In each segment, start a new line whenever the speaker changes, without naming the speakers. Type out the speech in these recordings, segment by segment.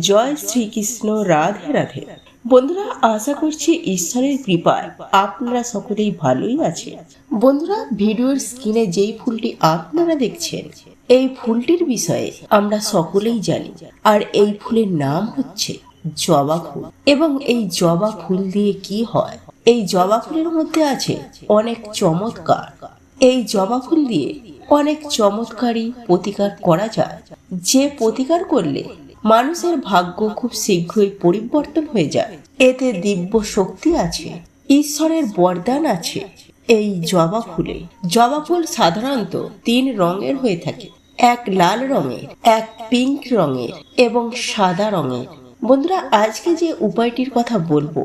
জয় শ্রীকৃষ্ণ, রাধে রাধে। বন্ধুরা, আশা করছি ঈশ্বরের কৃপায় আপনারা সকলেই ভালোই আছে বন্ধুরা, ভিডিওর স্ক্রিনে যেই ফুলটি আপনারা দেখছেন, এই ফুলটির বিষয়ে আমরা সকলেই জানি। আর এই ফুলের নাম হচ্ছে জবা ফুল। এবং এই জবা ফুল দিয়ে কি হয়? এই জবা ফুলের মধ্যে আছে অনেক চমৎকার। এই জবা ফুল দিয়ে অনেক চমৎকারী প্রতিকার করা যায়। যে প্রতিকার করলে মানুষের ভাগ্য খুব শীঘ্রই পরিবর্তন হয়ে যায়। এতে দিব্য শক্তি আছে, ঈশ্বরের বরদান আছে। এই জবা ফুলে, জবা ফুল সাধারণত তিন রঙের হয়ে থাকে। এক লাল রঙের, এক পিঙ্ক রঙের এবং সাদা রঙের। বন্ধুরা, আজকে যে উপায়টির কথা বলব,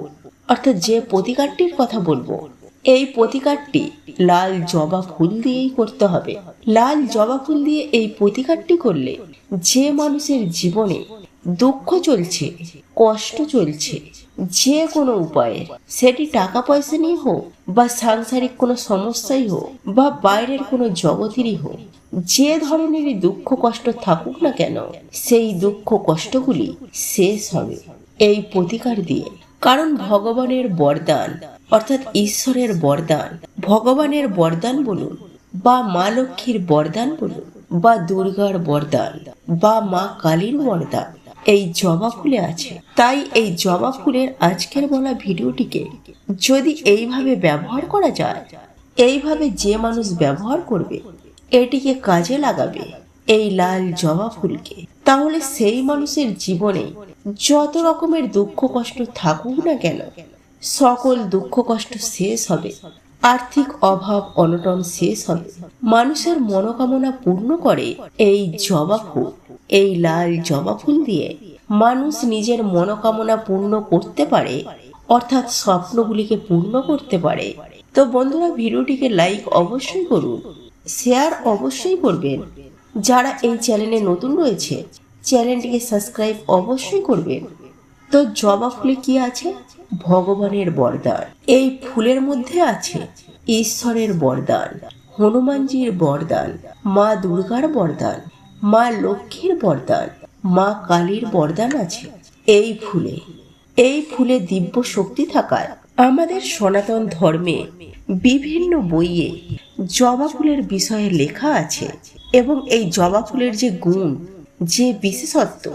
অর্থাৎ যে প্রতিকারটির কথা বলব, এই প্রতিকারটি লাল জবা ফুল দিয়েই করতে হবে। লাল জবা ফুল দিয়ে এই প্রতিকারটি করলে যে মানুষের জীবনে দুঃখ চলছে, কষ্ট চলছে, যে কোনো উপায়ে, সেটি টাকা পয়সা নিয়ে হোক বা সাংসারিক কোনো সমস্যাই হোক বা বাইরের কোনো জগতেরই হোক, যে ধরনেরই দুঃখ কষ্ট থাকুক না কেন, সেই দুঃখ কষ্টগুলি শেষ হবে এই প্রতিকার দিয়ে। কারণ ভগবানের বরদান, অর্থাৎ ঈশ্বরের বরদান, ভগবানের বরদান বলুন বা মা লক্ষ্মীর বরদান বলুন বা দুর্গার বরদান বা মা কালীর বরদান। এই জবা ফুলে আছে। তাই এই জবা ফুলের আজকের বলা ভিডিওটিকে যদি এইভাবে ব্যবহার করা যায়, এইভাবে যে মানুষ ব্যবহার করবে, এটিকে কাজে লাগাবে এই লাল জবা ফুলকে, তাহলে সেই মানুষের জীবনে যত রকমের দুঃখ কষ্ট থাকুক না কেন, সকল দুঃখ কষ্ট শেষ হবে। আর্থিক অভাব অনটন শেষ হবে মানুষের মনোকামনা পূর্ণ করে এই জবা ফুল। এই লাল জবা ফুল দিয়ে মানুষ নিজের মনোকামনা পূর্ণ করতে পারে, অর্থাৎ স্বপ্নগুলিকে পূর্ণ করতে পারে। তো বন্ধুরা, ভিডিওটিকে লাইক অবশ্যই করুন শেয়ার অবশ্যই করবেন। যারা এই চ্যানেলে নতুন রয়েছে চ্যানেলটিকে সাবস্ক্রাইব অবশ্যই করবেন। তো জবা ফুলে কি আছে? ভগবানের বরদান এই ফুলের মধ্যে আছে ঈশ্বরের বরদান হনুমানজির বরদান মা দুর্গার বরদান মা লক্ষ্মীর বরদান মা কালীর বরদান আছে এই ফুলে। এই ফুলে দিব্য শক্তি থাকায় আমাদের সনাতন ধর্মে বিভিন্ন বইয়ে জবা ফুলের বিষয়ে লেখা আছে এবং এই জবা ফুলের যে গুণ, যে বিশেষত্ব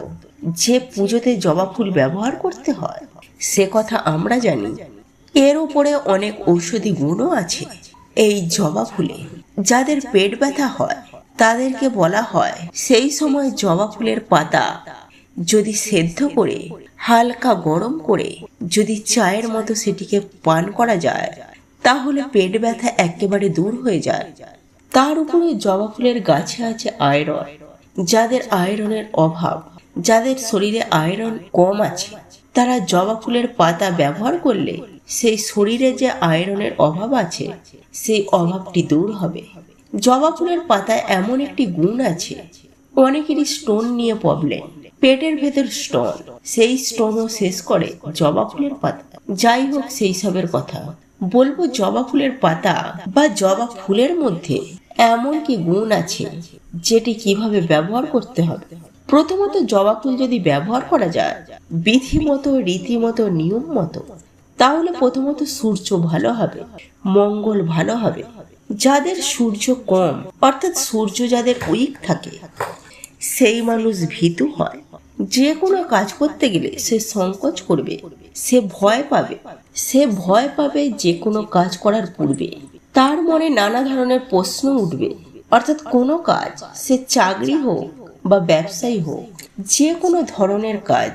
যে পুজোতে জবা ফুল ব্যবহার করতে হয়, সে কথা আমরা জানি। এর উপরে অনেক ঔষধি গুণও আছে। এই জবা ফুলে যাদের পেট ব্যথা হয়, তাদেরকে বলা হয় সেই সময় জবা ফুলের পাতা যদি সেদ্ধ করে, হালকা গরম করে যদি চায়ের মতো সেটিকে পান করা যায়, তাহলে পেট ব্যথা একেবারে দূর হয়ে যায়। তার উপরে জবা ফুলের গাছে আছে আয়রন, যাদের আয়রনের অভাব যাদের শরীরে আয়রন কম আছে, তারা জবা ফুলের পাতা ব্যবহার করলে সেই শরীরে যে আয়রনের অভাব আছে, সেই অভাবটি দূর হবে। জবা ফুলের পাতায় এমন একটি গুণ আছে, অনেকেরই স্টোন নিয়ে প্রবলেম পেটের ভেতর স্টোন সেই স্টোনও শেষ করে জবা ফুলের পাতা। যাই হোক, সেই সবের কথা। বলব জবা ফুলের পাতা বা জবা ফুলের মধ্যে এমন কি গুণ আছে, যেটি কীভাবে ব্যবহার করতে হবে? প্রথমত জবা ফুল যদি ব্যবহার করা যায়, বিধিমতো, রীতিমতো নিয়ম মতো তাহলে প্রথমত সূর্য ভালো হবে, মঙ্গল ভালো হবে। যাদের সূর্য কম, অর্থাৎ সূর্য যাদের উইক থাকে, সেই মানুষ ভীতু হয়। যে কোনো কাজ করতে গেলে সে সংকোচ করবে, সে ভয় পাবে। সে ভয় পাবে যে কোনো কাজ করার পূর্বে। তার মনে নানা ধরনের প্রশ্ন উঠবে, অর্থাৎ কোনো কাজ সে চাকরি হোক বা ব্যবসায়ী হোক, যে কোনো ধরনের কাজ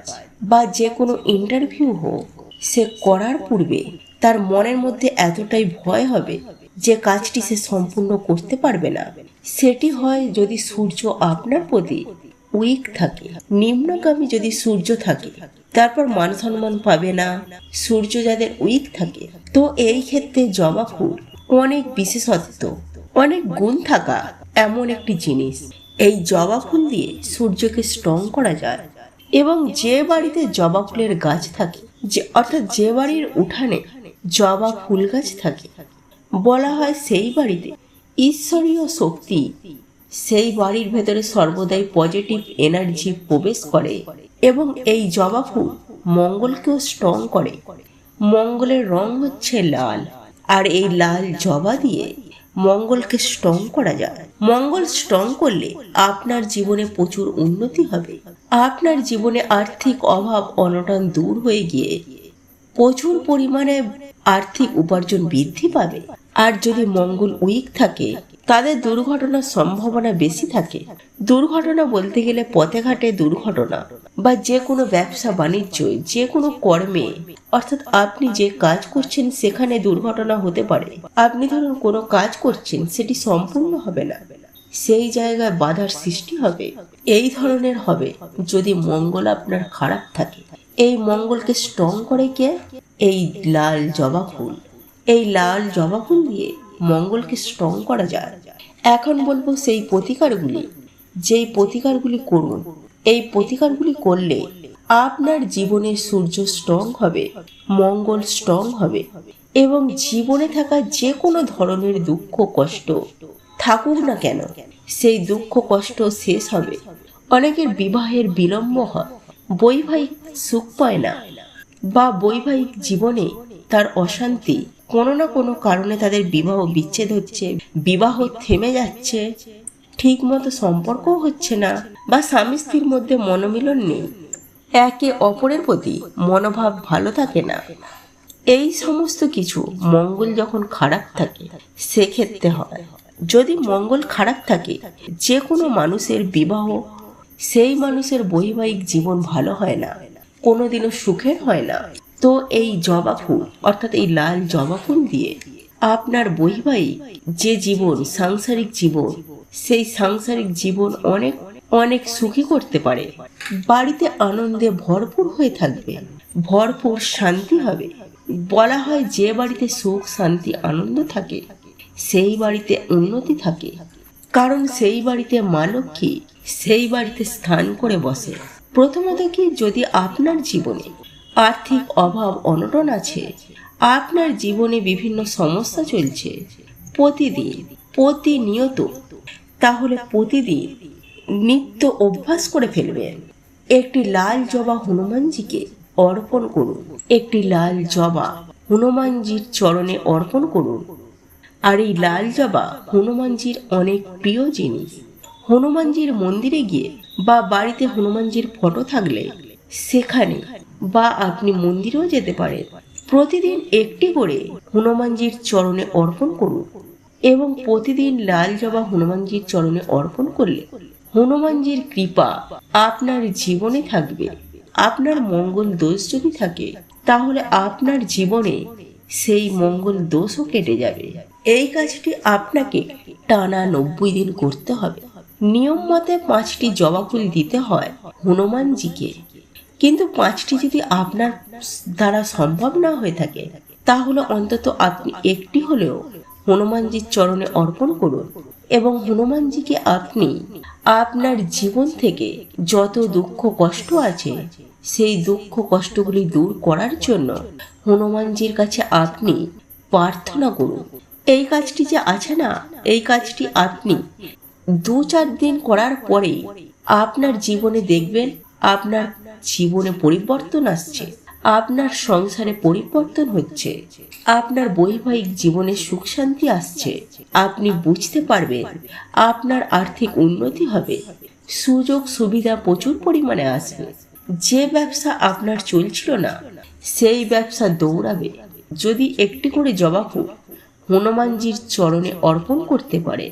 বা যে কোনো ইন্টারভিউ হোক, সে করার পূর্বে তার মনের মধ্যে এতটাই ভয় হবে যে কাজটি সে সম্পূর্ণ করতে পারবে না। সেটি হয় যদি সূর্য আপনার প্রতি উইক থাকে, নিম্নগামী যদি সূর্য থাকে, তারপর মান সম্মান পাবে না, সূর্য যাদের উইক থাকে, তো এই ক্ষেত্রে জবা ফুল অনেক বিশেষত্ব, অনেক গুণ থাকা এমন একটি জিনিস। এই জবা ফুল দিয়ে সূর্যকে স্ট্রং করা যায় এবং যে বাড়িতে জবা ফুলের গাছ থাকে, যে অর্থাৎ যে বাড়ির উঠানে জবা ফুল গাছ থাকে, বলা হয় সেই বাড়িতে ঈশ্বরীয় শক্তি সেই বাড়ির ভেতরে সর্বদাই পজিটিভ এনার্জি প্রবেশ করে এবং এই জবা ফুল মঙ্গলকেও স্ট্রং করে। মঙ্গলের রং হচ্ছে লাল, আর এই লাল জবা দিয়ে মঙ্গলকে স্ট্রং করা যায়। মঙ্গল স্ট্রং করলে আপনার জীবনে প্রচুর উন্নতি হবে। আপনার জীবনে আর্থিক অভাব অনটন দূর হয়ে গিয়ে প্রচুর পরিমাণে আর্থিক উপার্জন বৃদ্ধি পাবে। আর যদি মঙ্গল উইক থাকে তাদের দুর্ঘটনার সম্ভাবনা বেশি থাকে। দুর্ঘটনা বলতে গেলে পথে ঘাটে দুর্ঘটনা বা যে কোনো ব্যবসা বাণিজ্য যে কোনো কর্মে। অর্থাৎ আপনি যে কাজ করছেন সেখানে দুর্ঘটনা হতে পারে। আপনি ধরুন কোনো কাজ করছেন, সেটি সম্পূর্ণ হবে না। সেই জায়গায় বাধার সৃষ্টি হবে। এই ধরনের হবে। যদি মঙ্গল আপনার খারাপ থাকে, এই মঙ্গলকে স্ট্রং করে কে? এই লাল জবা ফুল। এই লাল জবা ফুল দিয়ে মঙ্গলকে স্ট্রং করা যায়। এখন বলব সেই প্রতিকারগুলি, যেই প্রতিকারগুলি করুন। এই প্রতিকারগুলি করলে আপনার জীবনে সূর্য স্ট্রং হবে, মঙ্গল স্ট্রং হবে এবং জীবনে থাকা যে কোনো ধরনের দুঃখ, কষ্ট, থাকুক না কেন, সেই দুঃখ, কষ্ট শেষ হবে। অনেকের বিবাহের বিলম্ব হয়, বৈবাহিক সুখ পায় না বা বৈবাহিক জীবনে তার অশান্তি কোনো না কোনো কারণে তাদের বিবাহ বিচ্ছেদ হচ্ছে, বিবাহ থেমে যাচ্ছে ঠিক মতো সম্পর্কও হচ্ছে না বা স্বামী স্ত্রীর মধ্যে মনোমিলন নেই। একে অপরের প্রতি মনোভাব ভালো থাকে না। এই সমস্ত কিছু মঙ্গল যখন খারাপ থাকে, সেক্ষেত্রে হয়। যদি মঙ্গল খারাপ থাকে যে কোনো মানুষের বিবাহ, সেই মানুষের বৈবাহিক জীবন ভালো হয় না, কোনোদিনও সুখের হয় না। তো এই জবা ফুল, অর্থাৎ এই লাল জবা ফুল দিয়ে আপনার বৈবাহিক যে জীবন, সাংসারিক জীবন, সেই সাংসারিক জীবন অনেক অনেক সুখী করতে পারে। বাড়িতে আনন্দে ভরপুর হয়ে থাকবে, ভরপুর শান্তি হবে। বলা হয় যে বাড়িতে সুখ, শান্তি, আনন্দ থাকে, সেই বাড়িতে উন্নতি থাকে। কারণ সেই বাড়িতে মা লক্ষ্মী, সেই বাড়িতে স্থান করে বসে। প্রথমত কি, যদি আপনার জীবনে আর্থিক অভাব, অনটন আছে। আপনার জীবনে বিভিন্ন সমস্যা চলছে। প্রতিদিন, প্রতিনিয়ত, তাহলে প্রতিদিন নিত্য অভ্যাস করে ফেলবেন। একটি লাল জবা হনুমানজিকে অর্পণ করুন। একটি লাল জবা হনুমানজির চরণে অর্পণ করুন। আর এই লাল জবা হনুমানজির অনেক প্রিয় জিনিস। হনুমানজির মন্দিরে গিয়ে বা বাড়িতে হনুমানজির ফটো থাকলে সেখানে বা আপনি মন্দিরেও যেতে পারেন। প্রতিদিন একটি করে হনুমানজির চরণে অর্পণ করুন এবং প্রতিদিন লাল জবা হনুমানজির চরণে অর্পণ করলে হনুমানজির কৃপা আপনার জীবনে থাকবে। আপনার মঙ্গল দোষ যদি থাকে, তাহলে আপনার জীবনে সেই মঙ্গল দোষও কেটে যাবে। এই কাজটি আপনাকে টানা নব্বই দিন করতে হবে। নিয়ম মতে পাঁচটি জবা ফুল দিতে হয় হনুমানজিকে। কিন্তু পাঁচটি যদি আপনার দ্বারা সম্ভব না হয়ে থাকে, তাহলে অন্তত আপনি একটি হলেও হনুমানজির চরণে অর্পণ করুন এবং হনুমানজিকে আপনি আপনার জীবন থেকে যত দুঃখ কষ্ট আছে, সেই দুঃখ কষ্টগুলি দূর করার জন্য হনুমানজির কাছে আপনি প্রার্থনা করুন। এই কাজটি যে আছে না, এই কাজটি আপনি দু চার দিন করার পরে আপনার জীবনে দেখবেন, আপনার জীবনে পরিবর্তন আসছে। আপনার সংসারে পরিবর্তন হচ্ছে। আপনার বৈবাহিক জীবনে সুখ শান্তি আসছে। আপনি বুঝতে পারবেন, আপনার আর্থিক উন্নতি হবে। সুযোগ সুবিধা প্রচুর পরিমাণে আসবে। যে ব্যবসা আপনার চলছিল না, সেই ব্যবসা দৌড়াবে। যদি একটি করে জবা ফুল হনুমানজির চরণে অর্পণ করতে পারে।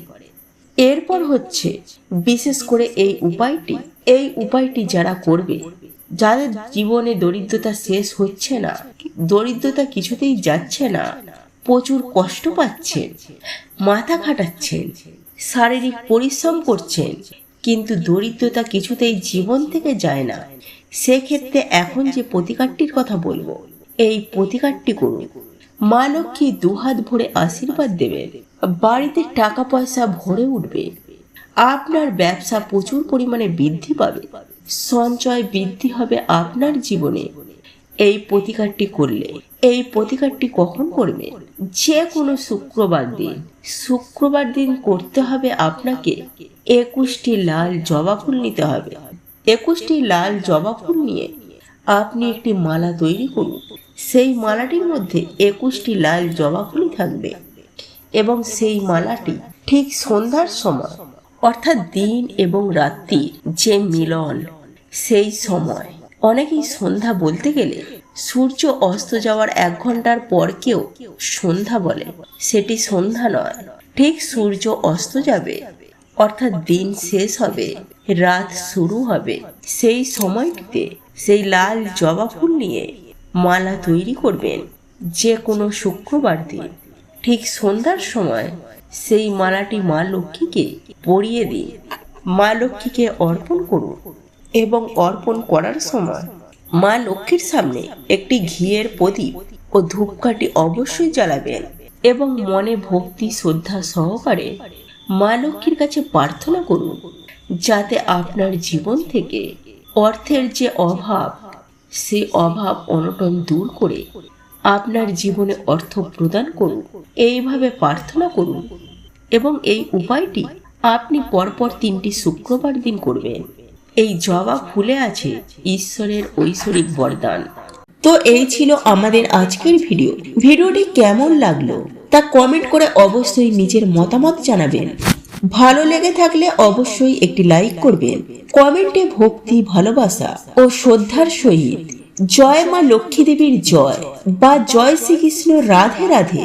এরপর হচ্ছে, বিশেষ করে এই উপায়টি এই উপায়টি যারা করবে যাদের জীবনে দরিদ্রতা শেষ হচ্ছে না, দরিদ্রতা কিছুতেই যাচ্ছে না, প্রচুর কষ্ট পাচ্ছেন, মাথা খাটাচ্ছেন, শারীরিক পরিশ্রম করছেন, কিন্তু দরিদ্রতা কিছুতেই জীবন থেকে যায় না। সেক্ষেত্রে এখন যে প্রতিকারটির কথা বলব, এই প্রতিকারটি করুন। মা লক্ষ্মী দুহাত ভরে আশীর্বাদ দেবেন, বাড়িতে টাকা পয়সা ভরে উঠবে, আপনার ব্যবসা প্রচুর পরিমাণে বৃদ্ধি পাবে। সঞ্চয় বৃদ্ধি হবে আপনার জীবনে। এই প্রতিকারটি করলে, এই প্রতিকারটি কখন করবে? যে কোনো শুক্রবার দিন। শুক্রবার দিন করতে হবে আপনাকে একুশটি লাল জবা ফুল নিতে হবে। একুশটি লাল জবা ফুল নিয়ে আপনি একটি মালা তৈরি করুন। সেই মালাটির মধ্যে একুশটি লাল জবা ফুলই থাকবে এবং সেই মালাটি ঠিক সন্ধ্যার সময়, অর্থাৎ দিন এবং রাত্রির যে মিলন সেই সময়। অনেকেই সন্ধ্যা বলতে গেলে সূর্য অস্ত যাওয়ার এক ঘণ্টার পরকেও সন্ধ্যা বলে। সেটি সন্ধ্যা নয়, ঠিক সূর্য অস্ত যাবে, অর্থাৎ দিন শেষ হবে, রাত শুরু হবে। সেই সময়টিতে সেই লাল জবা ফুল নিয়ে মালা তৈরি করবেন যে কোনো শুক্রবার দিন। ঠিক সন্ধ্যার সময় সেই মালাটি মা লক্ষ্মীকে পরিয়ে দিন। মা লক্ষ্মীকে অর্পণ করুন। এবং অর্পণ করার সময় মা লক্ষ্মীর সামনে একটি ঘিয়ের প্রদীপ ও ধূপকাঠি অবশ্যই জ্বালাবেন এবং মনে ভক্তি, শ্রদ্ধা সহকারে মা লক্ষ্মীর কাছে প্রার্থনা করুন যাতে আপনার জীবন থেকে অর্থের যে অভাব, সে অভাব অনটন দূর করে আপনার জীবনে অর্থ প্রদান করুন। এইভাবে প্রার্থনা করুন এবং এই উপায়টি আপনি পরপর তিনটি শুক্রবার দিন করবেন। এই জবা ফুলে আছে ঈশ্বরের ঐশ্বরিক বরদান। তো এই ছিল আমাদের আজকের ভিডিও। ভিডিওটি কেমন লাগল তা কমেন্ট করে অবশ্যই নিজের মতামত জানাবেন। ভালো লেগে থাকলে অবশ্যই একটি লাইক করবেন। কমেন্টে ভক্তি, ভালোবাসা ও শ্রদ্ধার সহিত জয় মা লক্ষ্মী দেবীর জয় বা জয় শ্রীকৃষ্ণ রাধে রাধে।